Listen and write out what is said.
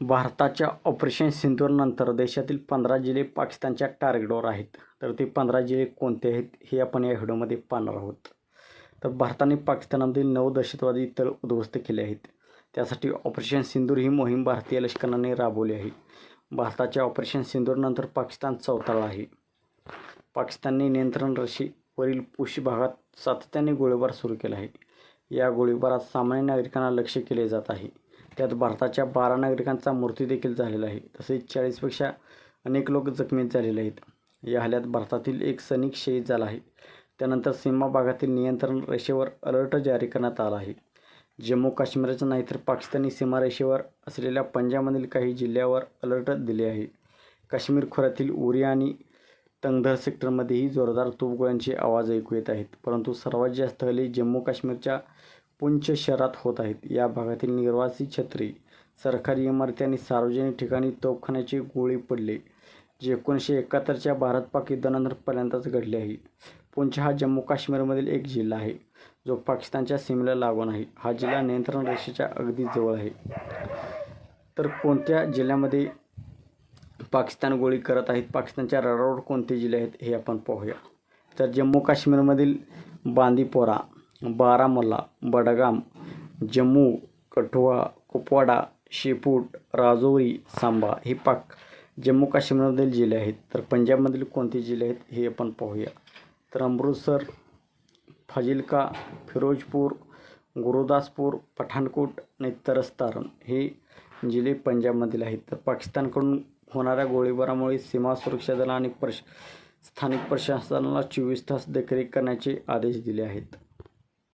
भारताच्या ऑपरेशन सिंदूरनंतर देशातील पंधरा जिल्हे पाकिस्तानच्या टार्गेटवर आहेत. तर ते पंधरा जिल्हे कोणते आहेत हे आपण या व्हिडिओमध्ये पाहणार आहोत. तर भारताने पाकिस्तानामधील नऊ दहशतवादी तळ उद्ध्वस्त केले आहेत. त्यासाठी ऑपरेशन सिंदूर ही मोहीम भारतीय लष्कराने राबवली आहे. भारताच्या ऑपरेशन सिंदूरनंतर पाकिस्तान चौथाळा आहे. पाकिस्तानने नियंत्रण रशीवरील पुशी भागात सातत्याने गोळीबार सुरू केला आहे. या गोळीबारात सामान्य नागरिकांना लक्ष केले जात आहे. त्यात भारताच्या बारा नागरिकांचा मृत्यू देखील झालेला आहे. तसेच चाळीसपेक्षा अनेक लोक जखमी झालेले आहेत. या हल्ल्यात भारतातील एक सैनिक शहीद झाला आहे. त्यानंतर सीमा भागातील नियंत्रण रेषेवर अलर्ट जारी करण्यात आला आहे. जम्मू काश्मीरच्या नाही तर पाकिस्तानी सीमारेषेवर असलेल्या पंजाबमधील काही जिल्ह्यावर अलर्ट दिले आहे. काश्मीर खोऱ्यातील उरी आणि तंगधर सेक्टरमध्येही जोरदार तोफगोळ्यांचे आवाज ऐकू येत आहेत. परंतु सर्वात जास्त हल्ले जम्मू काश्मीरच्या पुंछ शहरात होत आहेत. या भागातील निर्वासी छत्री सरकारी इमारती आणि सार्वजनिक ठिकाणी तोफखान्याचे गोळी पडले जे एकोणीसशे एकाहत्तरच्या भारत पाक युद्धानंतर घडले आहे. पुंछ हा जम्मू काश्मीरमधील एक जिल्हा आहे जो पाकिस्तानच्या सीमेला लागून आहे. हा जिल्हा नियंत्रण रेषेच्या अगदी जवळ आहे. तर कोणत्या जिल्ह्यामध्ये पाकिस्तान गोळी करत आहेत? पाकिस्तानच्या रडावर कोणते जिल्हे आहेत? हे आपण पाहूया. तर जम्मू काश्मीरमधील बांदीपोरा बारामला बडगाम जम्मू कठुआ कुपवाडा शेपूट राजौरी सांबा हे पाक जम्मू काश्मीरमधील जिल्हे आहेत. तर पंजाबमधील कोणते जिल्हे आहेत हे आपण पाहूया. तर अमृतसर फाजिलका फिरोजपूर गुरुदासपूर पठाणकोट आणि तरस्तारन हे जिल्हे पंजाबमधील आहेत. तर पाकिस्तानकडून होणाऱ्या गोळीबारामुळे सीमा सुरक्षा दला आणि प्रश स्थानिक प्रशासनाला चोवीस तास देखरेख करण्याचे आदेश दिले आहेत.